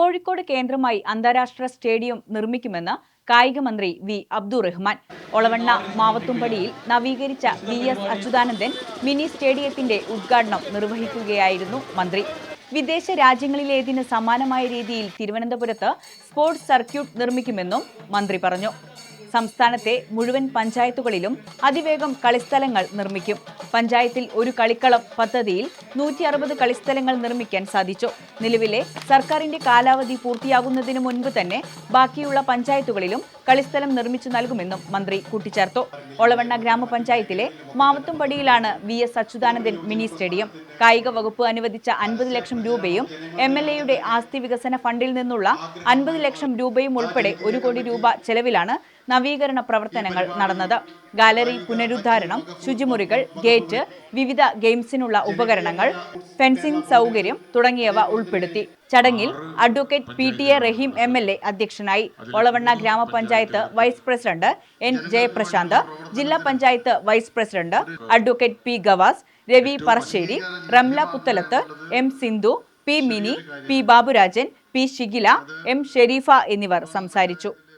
കോഴിക്കോട് കേന്ദ്രമായി അന്താരാഷ്ട്ര സ്റ്റേഡിയം നിർമ്മിക്കുമെന്ന് കായിക മന്ത്രി വി അബ്ദുറഹ്മാൻ. ഒളവണ്ണ മാവത്തുംപടിയിൽ നവീകരിച്ച വി എസ് അച്യുതാനന്ദൻ മിനി സ്റ്റേഡിയത്തിന്റെ ഉദ്ഘാടനം നിർവഹിക്കുകയായിരുന്നു മന്ത്രി. വിദേശ രാജ്യങ്ങളിലേതിന് സമാനമായ രീതിയിൽ തിരുവനന്തപുരത്ത് സ്പോർട്സ് സർക്യൂട്ട് നിർമ്മിക്കുമെന്നും മന്ത്രി പറഞ്ഞു. സംസ്ഥാനത്തെ മുഴുവൻ പഞ്ചായത്തുകളിലും അതിവേഗം കളിസ്ഥലങ്ങൾ നിർമ്മിക്കും. പഞ്ചായത്തിൽ ഒരു കളിക്കളം പദ്ധതിയിൽ നൂറ്റി അറുപത് കളിസ്ഥലങ്ങൾ നിർമ്മിക്കാൻ സാധിച്ചു. നിലവിലെ സർക്കാരിന്റെ കാലാവധി പൂർത്തിയാകുന്നതിന് മുൻപ് തന്നെ ബാക്കിയുള്ള പഞ്ചായത്തുകളിലും കളിസ്ഥലം നിർമ്മിച്ചു നൽകുമെന്നും മന്ത്രി കൂട്ടിച്ചേർത്തു. ഒളവണ്ണ ഗ്രാമപഞ്ചായത്തിലെ മാവത്തുംപടിയിലാണ് V S Achuthanandan mini stadium. കായിക വകുപ്പ് അനുവദിച്ച അൻപത് ലക്ഷം രൂപയും എം എൽ എയുടെ ആസ്തി വികസന ഫണ്ടിൽ നിന്നുള്ള അൻപത് ലക്ഷം രൂപയും ഉൾപ്പെടെ ഒരു കോടി രൂപ ചെലവിലാണ് നവീകരണ പ്രവർത്തനങ്ങൾ നടന്നത്. ഗാലറി പുനരുദ്ധാരണം ശുചിമുറികൾ ഗേറ്റ് വിവിധ ഗെയിംസിനുള്ള ഉപകരണങ്ങൾ ഫെൻസിംഗ് സൗകര്യം തുടങ്ങിയവ ഉൾപ്പെടുത്തി. ചടങ്ങിൽ advocate P T A Rahim M L A അധ്യക്ഷനായി ഒളവണ്ണ ഗ്രാമപഞ്ചായത്ത് വൈസ് പ്രസിഡന്റ് എൻ ജയപ്രശാന്ത് ജില്ലാ panchayat vice president advocate P Gavas Ravi Parassery Ramla Puthalath M Sindhu P Mini P Baburajan P Shigila M Sherifa എന്നിവർ സംസാരിച്ചു.